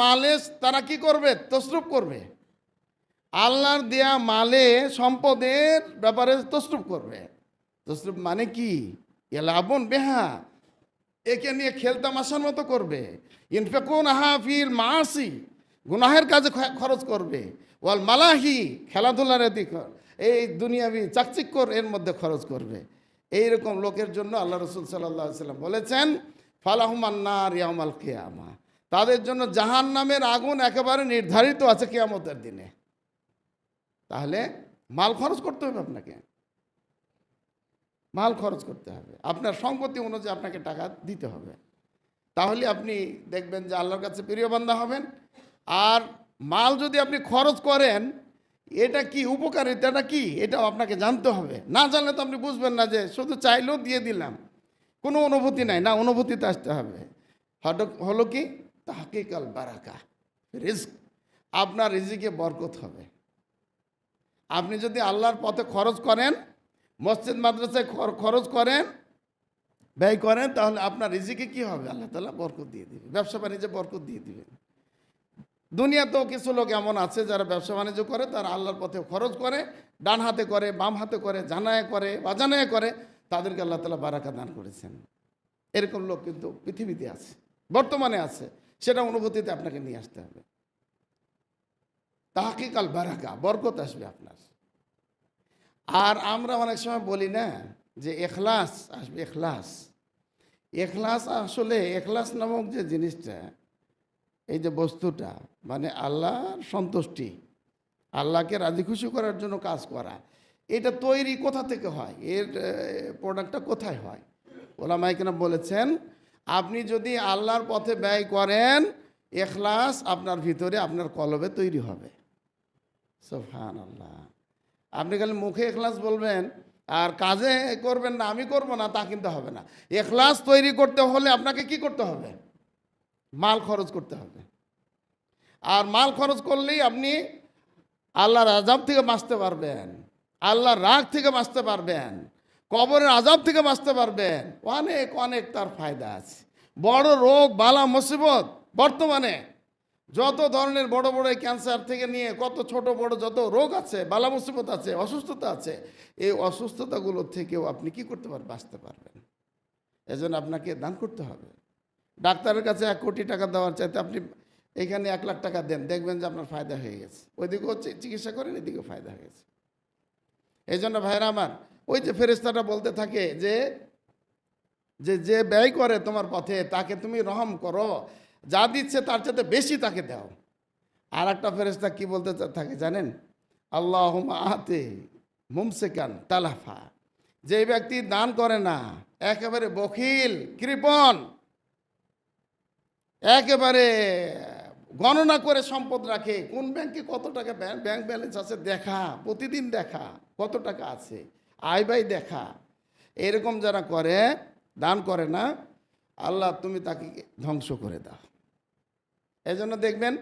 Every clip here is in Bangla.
মালে তারা কি করবে? তসরুপ করবে। আল্লাহর দেয়া মালে সম্পদের ব্যাপারে তসরুপ করবে। তসরুপ মানে কি? এলাবন বেহা। একে নিয়ে খেলতামাশার মতো করবে। ইনফেকুন হাফিল মাসি গুনাহের কাজে খরচ করবে। ওয়াল মালাহি, খেলাধুলার দিক এই দুনিয়াবি চাকচিক্যর এর মধ্যে খরচ করবে। এইরকম লোকের জন্য আল্লাহ রসুল সাল্লাহ সাল্লাম বলেছেন, ফালাহুমান্নার ইয়ামাল কেয়ামা। তাদের জন্য জাহান নামের আগুন একেবারে নির্ধারিত আছে কেয়ামতের দিনে। তাহলে মাল খরচ করতে হবে আপনাকে। মাল খরচ করতে হবে। আপনার সম্পত্তি অনুযায়ী আপনাকে টাকা দিতে হবে। তাহলে আপনি দেখবেন যে আল্লাহর কাছে প্রিয় বান্ধা হবেন। আর মাল যদি আপনি খরচ করেন, এটা কি উপকারিতাটা কি? এটাও আপনাকে জানতে হবে। না জানলে তো আপনি বুঝবেন না যে শুধু চাইলেও দিয়ে দিলাম। কোনো অনুভূতি নাই। না, অনুভূতিতে আসতে হবে। হলো কি? তাহকিকাল বারাকা রিস্ক আপনার রিজিকে বরকত হবে। আপনি যদি আল্লাহর পথে খরচ করেন, মসজিদ, মাদ্রাসায় খর- খরচ করেন, ব্যয় করেন, তাহলে আপনার রিজিকে কি হবে? আল্লাহ তালা বরকত দিয়ে দিবে ব্যবসা বাণিজ্যে বরকত দিয়ে দিবেন। দুনিয়াতেও কিছু লোক এমন আছে যারা ব্যবসা বাণিজ্য করে, তারা আল্লাহর পথে খরচ করে, ডান হাতে করে, বাম হাতে করে, জানায় করে অজানায় করে, তাদেরকে আল্লাহ তালা বারাকা দান করেছেন। এরকম লোক কিন্তু পৃথিবীতে আছে, বর্তমানে আছে। সেটা অনুভূতিতে আপনাকে নিয়ে আসতে হবে। তাহাকিকাল বারাকা, বরকত আসবে আপনার। আর আমরা অনেক সময় বলি না যে এখলাস আসবে, এখলাস। এখলাস আসলে, এখলাস নামক যে জিনিসটা, এই যে বস্তুটা মানে আল্লাহর সন্তুষ্টি, আল্লাহকে রাজি খুশি করার জন্য কাজ করা, এটা তৈরি কোথা থেকে হয়? এর প্রোডাক্টটা কোথায় হয়? ওলামাইকেনা বলেছেন আপনি যদি আল্লাহর পথে ব্যয় করেন এখলাস আপনার ভিতরে আপনার কলবে তৈরি হবে। সোফান আল্লাহ আপনি খালি মুখে এখলাস বলবেন, আর কাজে করবেন না, আমি করব না, তা কিন্তু হবে না। এখলাস তৈরি করতে হলে আপনাকে কি করতে হবে? মাল খরচ করতে হবে। আর মাল খরচ করলেই আপনি আল্লাহর আজাব থেকে বাঁচতে পারবেন, আল্লাহর রাগ থেকে বাঁচতে পারবেন। কবরের আজাব থেকে বাঁচতে পারবেন অনেক অনেক তার ফায়দা আছে। বড় রোগ, বালা, মুসিবত বর্তমানে যত ধরনের বড় বড় ক্যান্সার থেকে নিয়ে কত ছোট বড় যত রোগ আছে, বালা, মুসিবত আছে, অসুস্থতা আছে, এই অসুস্থতাগুলোর থেকেও আপনি কি করতে পারবেন? বাঁচতে পারবেন। এজন্য আপনাকে দান করতে হবে। ডাক্তারের কাছে এক কোটি টাকা দেওয়ার চাইতে আপনি এখানে এক লাখ টাকা দেন, দেখবেন যে আপনার ফায়দা হয়ে গেছে। ওইদিকেও চিকিৎসা করেন, এদিকেও ফায়দা হয়ে গেছে। এই জন্য ভাইরা আমার ওই যে ফেরেস্তাটা বলতে থাকে যে যে যে ব্যয় করে তোমার পথে, তাকে তুমি রহম করো। যা দিচ্ছে তার চাইতে বেশি তাকে দাও। আর একটা ফেরেস্তা কি বলতে থাকে জানেন? আল্লাহ আহাতে মুমসেকান তালাফা। যে ব্যক্তি দান করে না, একেবারে বখিল, কৃপণ, একেবারে গণনা করে সম্পদ রাখে, কোন ব্যাংকে কত টাকা ব্যাংক ব্যালেন্স আছে দেখা, প্রতিদিন দেখা কত টাকা আছে। আয় ব্যয় দেখা। এরকম যারা করে, দান করে না, আল্লাহ তুমি তাকে ধ্বংস করে দাও। এই জন্য দেখবেন,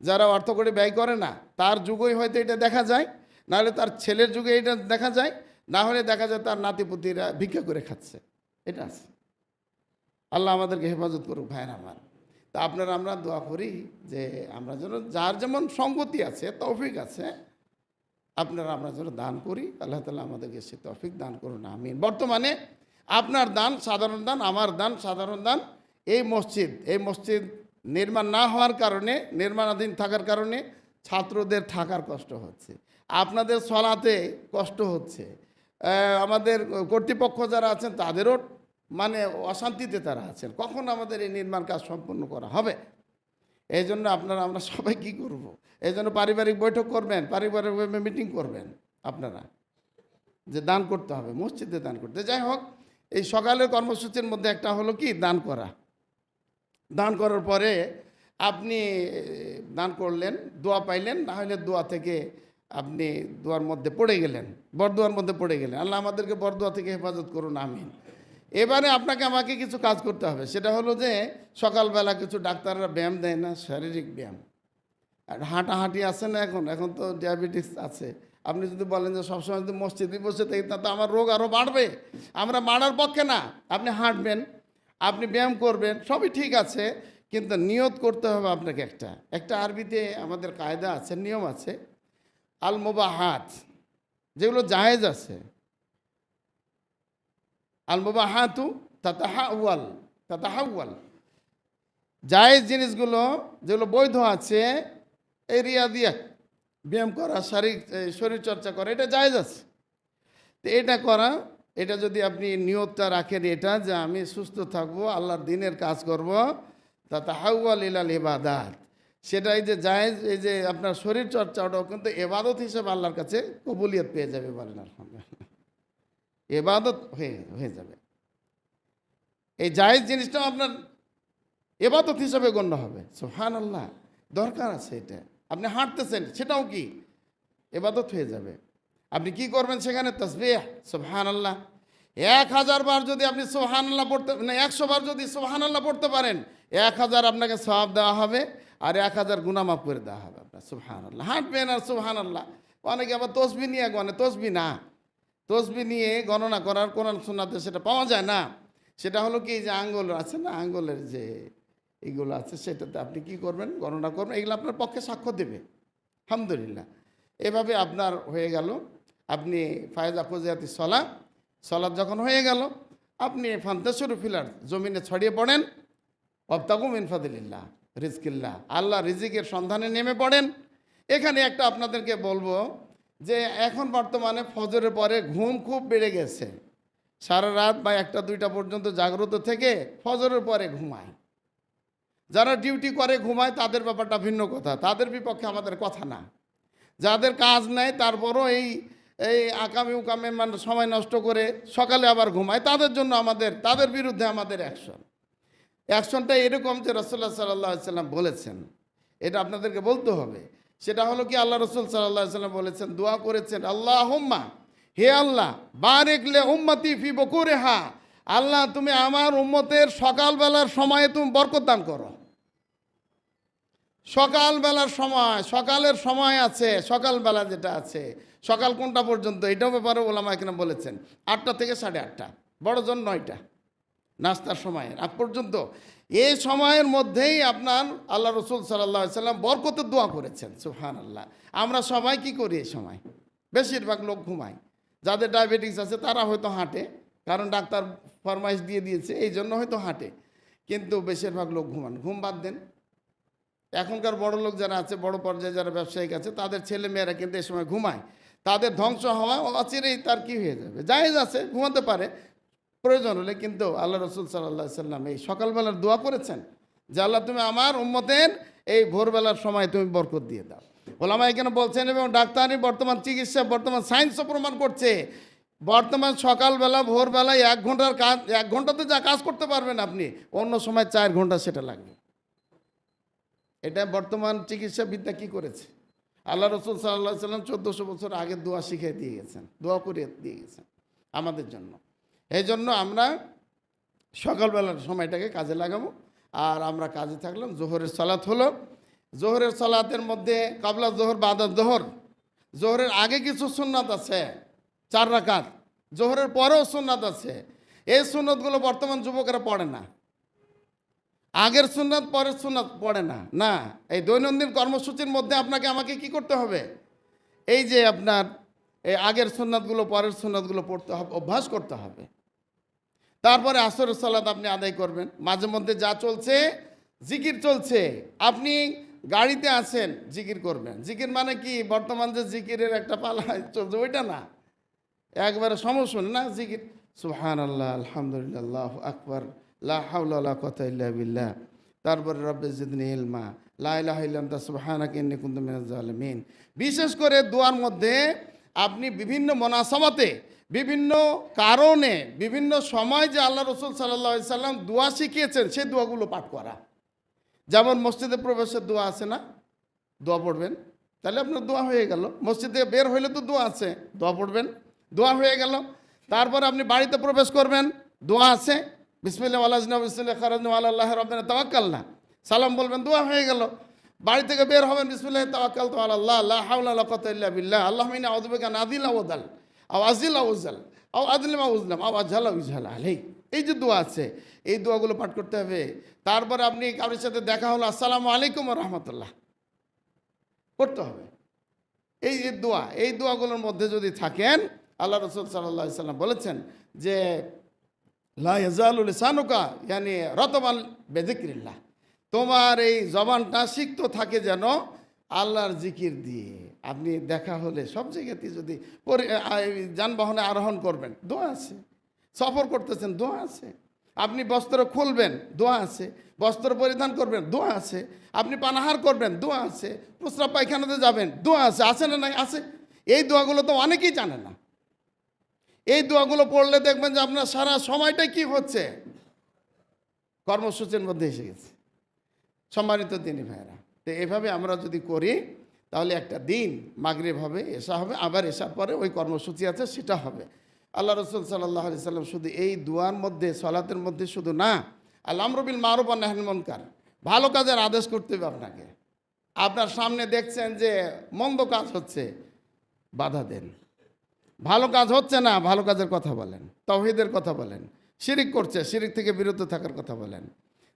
যারা অর্থ করে ব্যয় করে না, তার যুগই হয়তো এটা দেখা যায়, নাহলে তার ছেলের যুগে এটা দেখা যায়, না হলে দেখা যায় তার নাতিপুতিরা ভিক্ষা করে খাচ্ছে। এটা আছে। আল্লাহ আমাদেরকে হেফাজত করুক, ভাইয়ের আমার। তা আপনারা, আমরা দোয়া করি যে আমরা যেন যার যেমন সঙ্গতি আছে, তৌফিক আছে আপনারা আমরা যেন দান করি, আল্লাহ তালা আমাদেরকে সে তৌফিক দান করুন, আমিন। বর্তমানে আপনার দান, সাধারণ দান, আমার দান, সাধারণ দান, এই মসজিদ এই মসজিদ নির্মাণ না হওয়ার কারণে, নির্মাণাধীন থাকার কারণে ছাত্রদের থাকার কষ্ট হচ্ছে। আপনাদের সলাতে কষ্ট হচ্ছে। আমাদের কর্তৃপক্ষ যারা আছেন তাদেরও মানে অশান্তিতে তারা আছেন। কখন আমাদের এই নির্মাণ কাজ সম্পন্ন করা হবে? এই জন্য আপনারা, আমরা সবাই কি করব। এই জন্য পারিবারিক বৈঠক করবেন, পারিবারিক মিটিং করবেন আপনারা, যে দান করতে হবে, মসজিদে দান করতে। যাই হোক, এই সকালের কর্মসূচির মধ্যে একটা হলো কি, দান করা। দান করার পরে আপনি দান করলেন, দোয়া পাইলেন, না হলে দোয়া থেকে আপনি দোয়ার মধ্যে পড়ে গেলেন, বরদোয়ার মধ্যে পড়ে গেলেন। আল্লাহ আমাদেরকে বরদোয়া থেকে হেফাজত করুন, আমিন। এবারে আপনাকে আমাকে কিছু কাজ করতে হবে। সেটা হলো যে, সকালবেলা কিছু ডাক্তাররা ব্যায়াম দেয় না, শারীরিক ব্যায়াম। আর হাঁটাহাঁটি আছে না এখন? এখন তো ডায়াবেটিস আছে। আপনি যদি বলেন যে সবসময় যদি মসজিদে বসে থাকি তা তো আমার রোগ আরও বাড়বে। আমরা বাড়ার পক্ষে না। আপনি হাঁটবেন, আপনি ব্যায়াম করবেন, সবই ঠিক আছে। কিন্তু নিয়ত করতে হবে আপনাকে একটা। একটা আরবিতে আমাদের কায়দা আছে, নিয়ম আছে। আল মোবাহাত যেগুলো জায়েজ আছে। আল মোবাহাতু তাতাহা ওয়াল তাতাহা ওয়াল জায়েজ জিনিসগুলো যেগুলো বৈধ আছে, এই রিয়াদিয়া ব্যায়াম করা, শারীরিক এই শরীর করা, এটা জায়েজ আছে। তো এটা করা, এটা যদি আপনি নিয়তটা রাখেন এটা, যে আমি সুস্থ থাকব, আল্লাহর দিনের কাজ করব তা তাহাউয়াল ইলাল ইবাদাত। সেটা এই যে জায়েজ, এই যে আপনার শরীর চর্চা ওটাও কিন্তু এবাদত হিসেবে আল্লাহর কাছে কবুলিয়ত পেয়ে যাবে বলেন, আলহামদুলিল্লাহ। এবাদত হয়ে হয়ে যাবে। এই জায়েজ জিনিসটাও আপনার এবাদত হিসাবে গণ্য হবে। সোহান আল্লাহ দরকার আছে এটা। আপনি হাঁটতেছেন, সেটাও কি? এবাদত হয়ে যাবে। আপনি কি করবেন সেখানে? তসবিহ সোহান আল্লাহ এক হাজার বার যদি আপনি সোহান আল্লাহ পড়তে না একশো বার যদি সোহান আল্লাহ পড়তে পারেন, এক হাজার আপনাকে সবাব দেওয়া হবে আর এক হাজার গুনামাফ করে দেওয়া হবে আপনার সোহান আল্লাহ হাঁটবেন আর সোহান আল্লাহ অনেকে আবার তসবি নিয়ে গনে তসবি না। তসবি নিয়ে গণনা করার কোন শোনাতে সেটা পাওয়া যায় না। সেটা হলো কি যে আঙ্গুল আছে না, আঙ্গুলের যে এগুলো আছে, সেটাতে আপনি কি করবেন? গণনা করবেন, এগুলো আপনার পক্ষে সাক্ষ্য দেবে। আলহামদুলিল্লাহ। এভাবে আপনার হয়ে গেল। আপনি ফায়জা ফজিয়াতি সলা সলাদ যখন হয়ে গেল, আপনি ফান্তাসুর ফিলার, জমিনে ছড়িয়ে পড়েন। অবতাকুম ইনফাদিল্লাহ রিজকিল্লাহ। আল্লাহ রিজিকের সন্ধানে নেমে পড়েন। এখানে একটা আপনাদেরকে বলব যে এখন বর্তমানে ফজরের পরে ঘুম খুব বেড়ে গেছে। সারা রাত বা একটা, দুইটা পর্যন্ত জাগ্রত থেকে ফজরের পরে ঘুমায়। যারা ডিউটি করে ঘুমায়, তাদের ব্যাপারটা ভিন্ন কথা, তাদের বিপক্ষে আমাদের কথা না। যাদের কাজ নেয় তারপরও এই এই আকামি উকামে মানে সময় নষ্ট করে সকালে আবার ঘুমায়, তাদের জন্য আমাদের, তাদের বিরুদ্ধে আমাদের অ্যাকশন অ্যাকশনটা এরকম যে রসল্লা সাল্লাম বলেছেন। এটা আপনাদেরকে বলতে হবে। সেটা হলো কি আল্লাহ রসুল সাল্লাহ সাল্লাম বলেছেন, দোয়া করেছেন আল্লাহ হুম্মা হে আল্লাহ বারেকলে উম্মতি ফি বকুরে হা আল্লাহ তুমি আমার উম্মতের সকালবেলার সময়ে তুমি বরকত দান করো। সকালবেলার সময়, সকালের সময় আছে, সকালবেলা যেটা আছে, সকাল কোনটা পর্যন্ত, এটাও ব্যাপারে ওলামা এখানে বলেছেন, আটটা থেকে সাড়ে আটটা, বড়জন নয়টা। নাস্তার সময় আগ পর্যন্ত এই সময়ের মধ্যেই আপনার আল্লাহ রসুল সাল্লাহ সাল্লাম বরকতের দোয়া করেছেন সুহান আল্লাহ আমরা সবাই কি করি এই সময়? বেশিরভাগ লোক ঘুমায়। যাদের ডায়াবেটিস আছে তারা হয়তো হাঁটে, কারণ ডাক্তার ফরমাইশ দিয়ে দিয়েছে, এই জন্য হয়তো হাঁটে। কিন্তু বেশিরভাগ লোক ঘুমান। ঘুম বাদ দেন। এখনকার বড় লোক যারা আছে, বড় পর্যায়ে যারা ব্যবসায়িক আছে, তাদের ছেলে মেয়েরা কিন্তু এই সময় ঘুমায়। তাদের ধ্বংস হওয়া অচিরেই তার কি হয়ে যাবে? জায়েজ আছে, ঘুমাতে পারে প্রয়োজন হলে কিন্তু আল্লাহ রসুল সাল্লাহ সাল্লাম এই সকালবেলার দোয়া করেছেন যে আল্লাহ তুমি আমার উম্মতের এই ভোরবেলার সময় তুমি বরকত দিয়ে দাও। ওলামা এখানে বলছেন এবং ডাক্তারি বর্তমান চিকিৎসা, বর্তমান সায়েন্সও প্রমাণ করছে, বর্তমান সকালবেলা, ভোরবেলায় এক ঘণ্টার কাজ, এক ঘন্টাতে যা কাজ করতে পারবেন আপনি, অন্য সময় চার ঘণ্টা সেটা লাগবে। এটা বর্তমান চিকিৎসা বিদ্যা কি করেছে? আল্লাহ রসুল সাল্লাহ সাল্লাম চোদ্দোশো বছর আগে দোয়া শিখিয়ে দিয়ে গেছেন, দোয়া করে দিয়ে গেছেন আমাদের জন্য। এই জন্য আমরা সকালবেলার সময়টাকে কাজে লাগাবো। আর আমরা কাজে থাকলাম, জোহরের সালাত হলো। জোহরের সালাতের মধ্যে কাবলা জোহর, বাদা জোহর। জোহরের আগে কিছু সুন্নাত আছে, চার রাকাত। জোহরের পরেও সুন্নাত আছে। এই সুন্নতগুলো বর্তমান যুবকেরা পড়ে না। আগের সুন্নাত, পরের সুন্নাত পড়ে না। না, এই দৈনন্দিন কর্মসূচির মধ্যে আপনাকে, আমাকে কি করতে হবে? এই যে আপনার, এই আগের সুন্নাতগুলো, পরের সুন্নাতগুলো পড়তে হবে, অভ্যাস করতে হবে। তারপরে আসরের সালাদ আপনি আদায় করবেন। মাঝে মধ্যে যা চলছে, জিকির চলছে। আপনি গাড়িতে আছেন, জিকির করবেন। জিকির মানে কি? বর্তমান যে জিকিরের একটা পালা চলছে, ওইটা না। একবারে সমস্যা না জিকির? সুহান আল্লাহ আলহামদুলিল্লাহ আকবর, লা হাউলা কথা বিল্লাহ। তারপরে রব্বে জিদনি ইলমা, লা ইলাহা ইল্লা আনতা, সুবহানাকা ইন্নী কুনতু মিনাজ জালিমিন। বিশেষ করে দোয়ার মধ্যে আপনি বিভিন্ন মোনাসাবাতে বিভিন্ন কারণে, বিভিন্ন সময় যে আল্লাহ রসুল সাল্লাহ সাল্লাম দোয়া শিখিয়েছেন, সেই দোয়াগুলো পাঠ করা। যেমন মসজিদে প্রবেশের দোয়া আছে না? দোয়া পড়বেন। তাহলে আপনার দোয়া হয়ে গেল। মসজিদে বের হইলে তো দোয়া আছে, দোয়া পড়বেন। দোয়া হয়ে গেল। তারপর আপনি বাড়িতে প্রবেশ করবেন, দোয়া আছে। বিসমিল্লা আল্লাহ বিসমিল্লা খারাজ আল্লাহ রবেনা তাওয়াক্কাল না। সালাম বলবেন, দোয়া হয়ে গেল। বাড়ি থেকে বের হবেন, বিসমিল্লাহ তাওয়াক্কাল তো আল্লাহ আল্লাহ হাউলা কত ইল্লা বিল্লাহ। আল্লাহ মিনা আউযুবিকা নাদিল আওদাল আও আজিল আউজাল আও আদলিম আও উজলাম, আও আজহালা উজহালা আলাই এই যে দোয়া আছে, এই দোয়াগুলো পাঠ করতে হবে। তারপরে আপনি কারোর সাথে দেখা হলো, আসসালামু আলাইকুম রহমতুল্লাহ। করতে হবে। এই যে দোয়া, এই দোয়াগুলোর মধ্যে যদি থাকেন, আল্লাহ রসুল সাল্লাম বলেছেন যে লাজালুল সানুকা ইয়ানি রতবাল বেজিক্রিল্লাহ তোমার এই জবানটা সিক্ত থাকে যেন আল্লাহর জিকির দিয়ে। আপনি দেখা হলে সব জায়গাতে যদি যানবাহনে আরোহণ করবেন, দোয়া আছে। সফর করতেছেন, দোয়া আছে। আপনি বস্ত্র খুলবেন, দোয়া আছে। বস্ত্র পরিধান করবেন, দোয়া আছে। আপনি পানাহার করবেন, দোয়া আছে। প্রস্রাব পায়খানাতে যাবেন, দোয়া আছে। আছে না নাই? আছে। এই দোয়াগুলো তো অনেকেই জানে না। এই দোয়াগুলো পড়লে দেখবেন যে আপনার সারা সময়টাই কি হচ্ছে? কর্মসূচির মধ্যে এসে গেছে। সম্মানিত দিনী ভাইরা তো এভাবে আমরা যদি করি তাহলে একটা দিন মাগরিব হবে এসা হবে, আবার এসার পরে ওই কর্মসূচি আছে, সেটা হবে। আল্লাহ রসুল সাল্লাহ আলি সাল্লাম শুধু এই দুয়ার মধ্যে, সলাতের মধ্যে শুধু না আল্লাহ রবিল নাহন মনকার, ভালো কাজের আদেশ করতে হবে আপনাকে। আপনার সামনে দেখছেন যে মন্দ কাজ হচ্ছে, বাধা দেন। ভালো কাজ হচ্ছে না, ভালো কাজের কথা বলেন তহিদের কথা বলেন, শিরিক করছে, শিরিক থেকে বিরত থাকার কথা বলেন,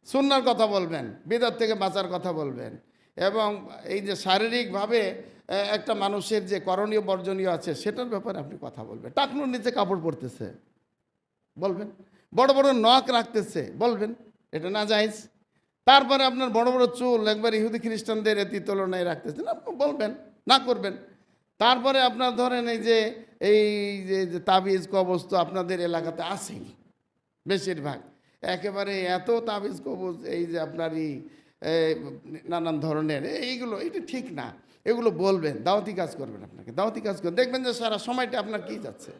সুন্নার কথা বলবেন বিদার থেকে বাঁচার কথা বলবেন এবং এই যে শারীরিকভাবে একটা মানুষের যে করণীয় বর্জনীয় আছে সেটার ব্যাপারে আপনি কথা বলবেন। টাকনুর নিচে কাপড় পরতেছে। বলবেন। বড় বড় নখ রাখতেছে। বলবেন। এটা না যাইজ তারপরে আপনার বড় বড় চুল একবার ইহুদি খ্রিস্টানদের এতি তুলনায় রাখতেছে। না বলবেন। না করবেন। তারপরে আপনার ধরেন এই যে এই যে তাবিজ কবজ তো আপনাদের এলাকাতে আসেই বেশিরভাগ। একেবারে এত তাবিজ কবজ এই যে আপনার এ, নানান ধরনের, এইগুলো এটা ঠিক না। এগুলো বলবেন, দাওয়াতি কাজ করবেন আপনাকে, দাওয়াতি কাজ করবেন। দেখবেন যে সারা সময়টা আপনার কি যাচ্ছে।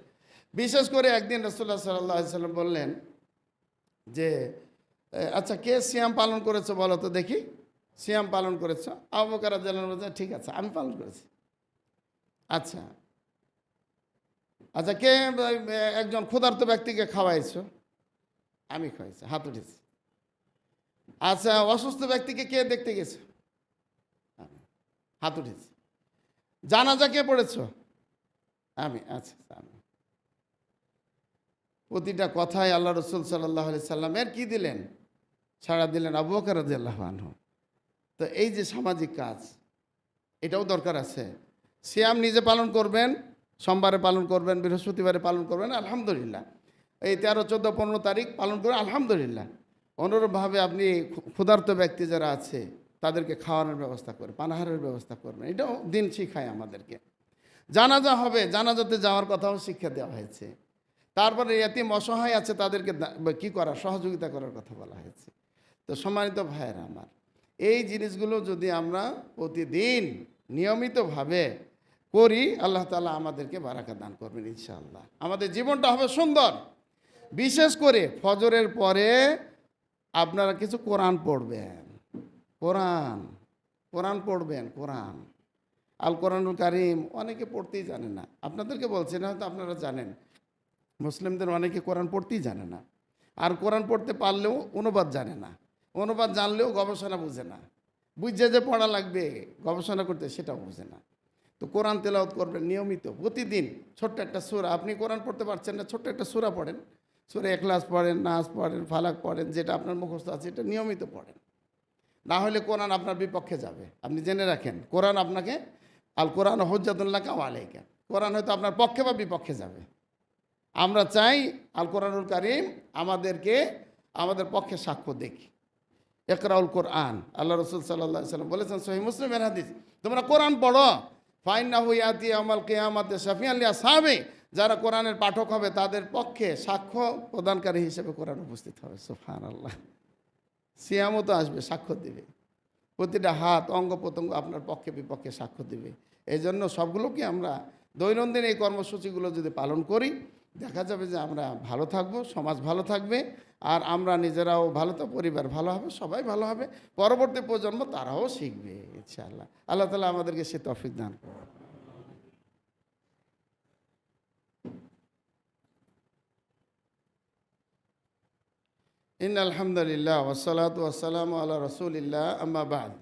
বিশেষ করে একদিন রসুল্লাহ সাল্লাহ সাল্লাম বললেন যে আচ্ছা কে সিয়াম পালন করেছ বলো তো দেখি। সিয়াম পালন করেছ? আবকারা জেলার মধ্যে ঠিক আছে, আমি পালন করেছি। আচ্ছা। আচ্ছা কে একজন ক্ষুধার্ত ব্যক্তিকে খাওয়াইছো? আমি খাওয়াইছি, হাত উঠেছি। আচ্ছা অসুস্থ ব্যক্তিকে কে দেখতে গেছো। হাত উঠেছি। জানাজা কে পড়েছ? আমি। আচ্ছা আমি। প্রতিটা কথায় আল্লাহ রসুল সাল্লাহ সাল্লামের কি দিলেন? ছাড়া দিলেন আবু বকর রাদিয়াল্লাহু আনহু। তো এই যে সামাজিক কাজ, এটাও দরকার আছে। সিয়াম নিজে পালন করবেন, সোমবারে পালন করবেন, বৃহস্পতিবারে পালন করবেন, আলহামদুলিল্লাহ। এই তেরো, চোদ্দ, পনেরো তারিখ পালন করবেন আলহামদুলিল্লাহ। অনুরূপভাবে আপনি ক্ষুধার্ত ব্যক্তি যারা আছে, তাদেরকে খাওয়ানোর ব্যবস্থা করবেন পানাহারের ব্যবস্থা করবেন এটাও দিন শিখায় আমাদেরকে। জানাজা হবে, জানাজাতে যাওয়ার কথাও শিক্ষা দেওয়া হয়েছে। তারপরে এতিম অসহায় আছে, তাদেরকে কি করা, সহযোগিতা করার কথা বলা হয়েছে। তো সম্মানিত ভাইয়েরা আমার, এই জিনিসগুলো যদি আমরা প্রতিদিন নিয়মিতভাবে করি, আল্লাহ তালা আমাদেরকে বারাকা দান করবেন, ইনশাআল্লাহ। আমাদের জীবনটা হবে সুন্দর। বিশেষ করে ফজরের পরে আপনারা কিছু কোরআন পড়বেন। কোরআন কোরআন পড়বেন, কোরআন। আল কোরআনুল কারিম অনেকে পড়তেই জানে না। আপনাদেরকে বলছি না হয়তো আপনারা জানেন। মুসলিমদের অনেকে কোরআন পড়তেই জানে না। আর কোরআন পড়তে পারলেও অনুবাদ জানে না। অনুবাদ জানলেও গবেষণা বুঝে না। বুঝছে যে পড়া লাগবে, গবেষণা করতে সেটাও বুঝে না। তো কোরআন তেলাওত করবেন নিয়মিত, প্রতিদিন ছোট্ট একটা সুরা। আপনি কোরআন পড়তে পারছেন না, ছোট্ট একটা সুরা পড়েন। সুরে এখলাস পড়েন নাচ পড়েন, ফালাক পড়েন, যেটা আপনার মুখস্থ আছে, এটা নিয়মিত পড়েন। না হলে কোরআন আপনার বিপক্ষে যাবে। আপনি জেনে রাখেন, কোরআন আপনাকে, আল কোরআন হজ্জাতুল্লাহ কাও আলাইকা। কোরআন হয়তো আপনার পক্ষে বা বিপক্ষে যাবে। আমরা চাই আল কোরআনুল কারিম আমাদেরকে, আমাদের পক্ষে সাক্ষ্য দেখি। একরাউল কোরআন, আল্লাহ রসুল সাল্লাহ সাল্লাম বলেছেন সহি মুসলিমের হাদিস, তোমরা কোরআন পড়ো। ফাইন না হুইয়াতি আমাল কেয়ামাতে শাফি আল্লিয়া সাহাবে যারা কোরআনের পাঠক হবে, তাদের পক্ষে সাক্ষ্য প্রদানকারী হিসেবে কোরআন উপস্থিত হবে। সোফান আল্লাহ সিয়ামও তো আসবে, সাক্ষ্য দিবে। প্রতিটা হাত, অঙ্গ প্রত্যঙ্গ আপনার পক্ষে, বিপক্ষে সাক্ষ্য দিবে। এই জন্য সবগুলোকে আমরা দৈনন্দিন এই কর্মসূচিগুলো যদি পালন করি, দেখা যাবে যে আমরা ভালো থাকব, সমাজ ভালো থাকবে, আর আমরা নিজেরাও ভালো তো, পরিবার ভালো হবে, সবাই ভালো হবে। পরবর্তী প্রজন্ম তারাও শিখবে, ইনশাআল্লাহ। আল্লাহ তালা আমাদেরকে সে তফিক দান করবে ইন আলহামদুলিল্লাহ ওসালাত ওয়াসালাম আল্লাহ রসুলিল্লাহ, আম্মা বাদ।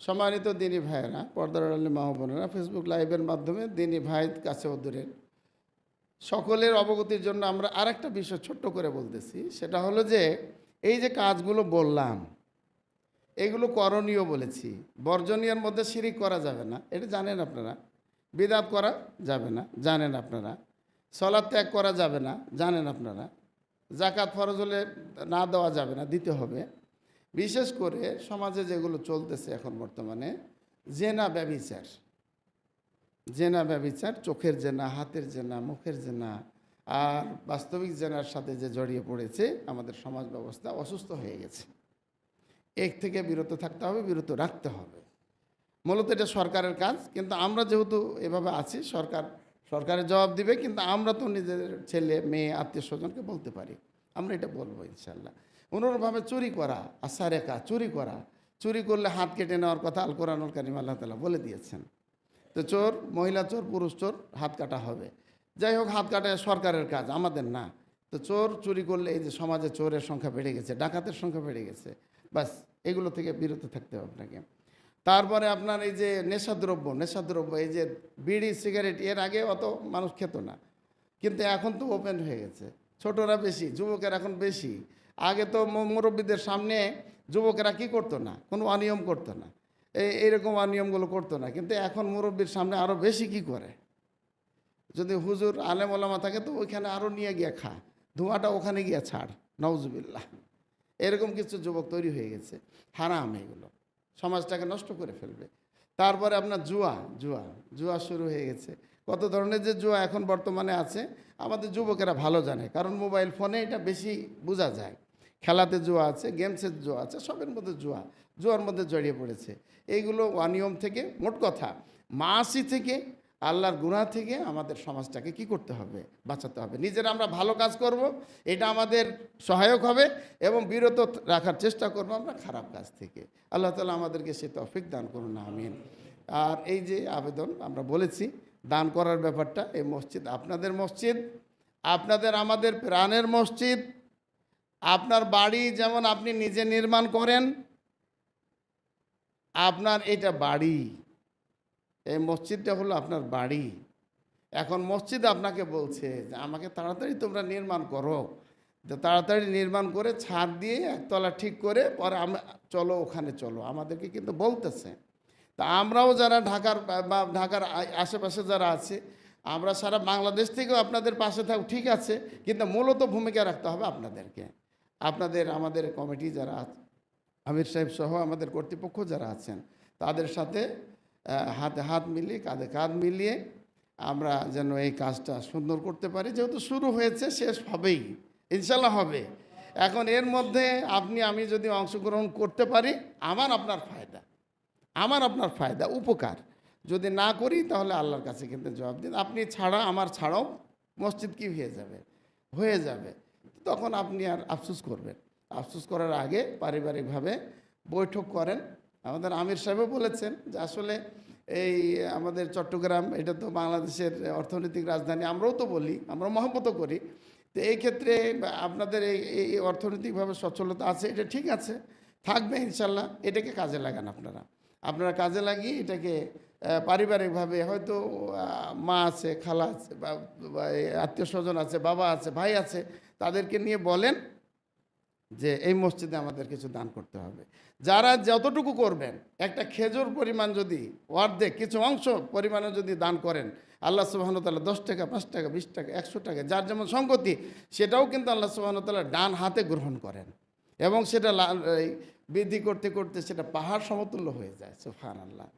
সম্মানিত দিনী ভাইয়েরা, পর্দার আলী মাহবুনেরা ফেসবুক লাইভের মাধ্যমে দিনী ভাই কাছে ও দূরের সকলের অবগতির জন্য আমরা আরেকটা বিষয় ছোট্ট করে বলতেছি, সেটা হলো যে, এই যে কাজগুলো বললাম, এগুলো করণীয় বলেছি, বর্জনীয়ের মধ্যে শিরিক করা যাবে না, এটা জানেন আপনারা, বিদাত করা যাবে না, জানেন আপনারা সলাদ ত্যাগ করা যাবে না, জানেন আপনারা জাকাত ফরজ হলে না দেওয়া যাবে না, দিতে হবে। বিশেষ করে সমাজে যেগুলো চলতেছে এখন বর্তমানে, জেনা ব্যবিচার। জেনা ব্যবিচার, চোখের জেনা, হাতের জেনা, মুখের জেনা, আর বাস্তবিক জেনার সাথে যে জড়িয়ে পড়েছে, আমাদের সমাজ ব্যবস্থা অসুস্থ হয়ে গেছে। এক থেকে বিরত থাকতে হবে, বিরত রাখতে হবে। মূলত এটা সরকারের কাজ, কিন্তু আমরা যেহেতু এভাবে আছি, সরকার সরকারের জবাব দিবে, কিন্তু আমরা তো নিজেদের ছেলে, মেয়ে, আত্মীয় স্বজনকে বলতে পারি। আমরা এটা বলব ইনশাল্লাহ অনুরূপভাবে চুরি করা, আসারেকা, চুরি করা, চুরি করলে হাত কেটে নেওয়ার কথা আল কোরআনুল কারিম আল্লাহ তালা বলে দিয়েছেন। তো চোর, মহিলা চোর, পুরুষ চোর, হাত কাটা হবে। যাই হোক, হাত কাটা সরকারের কাজ, আমাদের না। তো চোর চুরি করলে এই যে সমাজে চোরের সংখ্যা বেড়ে গেছে, ডাকাতের সংখ্যা বেড়ে গেছে বাস এগুলো থেকে বিরত থাকতে হবে আপনাকে। তারপরে আপনার এই যে নেশাদ্রব্য নেশাদ্রব্য, এই যে বিড়ি, সিগারেট, এর আগে অত মানুষ খেত না। কিন্তু এখন তো ওপেন হয়ে গেছে। ছোটরা বেশি, যুবকের এখন বেশি। আগে তো মুরব্বীদের সামনে যুবকেরা কি করতো না? কোনো অনিয়ম করতো না। এই এইরকম অনিয়মগুলো করতো না। কিন্তু এখন মুরব্বীর সামনে আরও বেশি কি করে? যদি হুজুর আলেম ওলামা থাকে তো ওইখানে আরও নিয়ে গিয়ে খা। ধোঁয়াটা ওখানে গিয়ে ছাড়। নওজুবিল্লাহ এরকম কিছু যুবক তৈরি হয়ে গেছে। হারাম এগুলো। সমাজটাকে নষ্ট করে ফেলবে। তারপরে আপনার জুয়া জুয়া জুয়া শুরু হয়ে গেছে। কত ধরনের যে জুয়া এখন বর্তমানে আছে, আমাদের যুবকেরা ভালো জানে, কারণ মোবাইল ফোনে এটা বেশি বোঝা যায়। খেলাতে জুয়া আছে গেমসের জুয়া আছে, সবের মধ্যে জুয়া, জুয়ার মধ্যে জড়িয়ে পড়েছে। এইগুলো অনিয়ম থেকে মোট কথা, মাসি থেকে আল্লাহর গুণা থেকে আমাদের সমাজটাকে কি করতে হবে? বাঁচাতে হবে। নিজেরা আমরা ভালো কাজ করব, এটা আমাদের সহায়ক হবে এবং বিরত রাখার চেষ্টা করব আমরা খারাপ কাজ থেকে। আল্লাহ তালা আমাদেরকে সে তফিক দান করুন না আমিন। আর এই যে আবেদন আমরা বলেছি, দান করার ব্যাপারটা, এই মসজিদ আপনাদের মসজিদ, আপনাদের আমাদের প্রাণের মসজিদ, আপনার বাড়ি যেমন আপনি নিজে নির্মাণ করেন, আপনার এটা বাড়ি। এই মসজিদটা হলো আপনার বাড়ি। এখন মসজিদ আপনাকে বলছে যে, আমাকে তাড়াতাড়ি তোমরা নির্মাণ করো। তাড়াতাড়ি নির্মাণ করে ছাদ দিয়ে একতলা ঠিক করে পরে আমরা, চলো ওখানে চলো। আমাদেরকে কিন্তু বলতেছে। তা আমরাও যারা ঢাকার, বা- ঢাকার আশেপাশে যারা আছে, আমরা সারা বাংলাদেশ থেকেও আপনাদের পাশে থাক, ঠিক আছে, কিন্তু মূলত ভূমিকা রাখতে হবে আপনাদেরকে। আপনাদের, আমাদের কমিটি যারা আমির সাহেব সহ আমাদের কর্তৃপক্ষ যারা আছেন, তাদের সাথে হাতে হাত মিলিয়ে, কাঁধে কাঁধ মিলিয়ে আমরা যেন এই কাজটা সুন্দর করতে পারি। যেহেতু শুরু হয়েছে, শেষ হবেই। ইনশাল্লাহ হবে। এখন এর মধ্যে আপনি, আমি যদি অংশগ্রহণ করতে পারি, আমার আপনার ফায়দা। আমার আপনার ফায়দা, উপকার। যদি না করি, তাহলে আল্লাহর কাছে কিন্তু জবাব দিন। আপনি ছাড়া, আমার ছাড়াও মসজিদ কি হয়ে যাবে? হয়ে যাবে। তখন আপনি আর আফসুস করবেন। আফসুস করার আগে পারিবারিকভাবে বৈঠক করেন। আমাদের আমির সাহেবও বলেছেন যে আসলে এই আমাদের চট্টগ্রাম, এটা তো বাংলাদেশের অর্থনৈতিক রাজধানী, আমরাও তো বলি, আমরা মহব্বতও করি। তো এই ক্ষেত্রে আপনাদের এই এই অর্থনৈতিকভাবে সচ্ছলতা আছে, এটা ঠিক আছে, থাকবে ইনশাল্লাহ, এটাকে কাজে লাগান আপনারা। আপনারা কাজে লাগিয়ে এটাকে পারিবারিকভাবে হয়তো মা আছে, খালা আছে, বা আত্মীয় স্বজন আছে, বাবা আছে, ভাই আছে, তাদেরকে নিয়ে বলেন যে এই মসজিদে আমাদের কিছু দান করতে হবে। যারা যতটুকু করবেন, একটা খেজুর পরিমাণ যদি অর্ধেক, কিছু অংশ পরিমাণে যদি দান করেন, আল্লাহ সুবাহতাল্লাহ দশ টাকা, পাঁচ টাকা, বিশ টাকা, একশো টাকা, যার যেমন সঙ্গতি সেটাও কিন্তু আল্লাহ সুবাহতাল্লাহ ডান হাতে গ্রহণ করেন। এবং সেটা বৃদ্ধি করতে করতে সেটা পাহাড় সমতুল্য হয়ে যায় সুফান আল্লাহ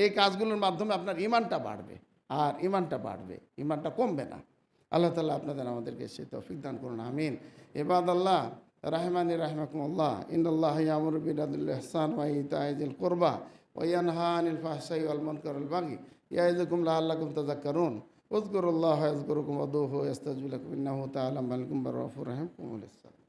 এই কাজগুলোর মাধ্যমে আপনার ইমানটা বাড়বে, আর ইমানটা বাড়বে, ইমানটা কমবে না। আল্লাহ তালা আপনাদের আমাদেরকে সে তৌফিক দান করুন, আমিন। এবাদ আল্লাহ رحمني رحمكم الله. إن الله يأمر بالعدل والإحسان وإيتاء ذي القربى وينهى عن الفحشاء والمنكر والبغي يعظكم لعلكم تذكرون. اذكروا الله يذكركم وادعوه يستجب لكم إنه تعالى ملك بر الرحيم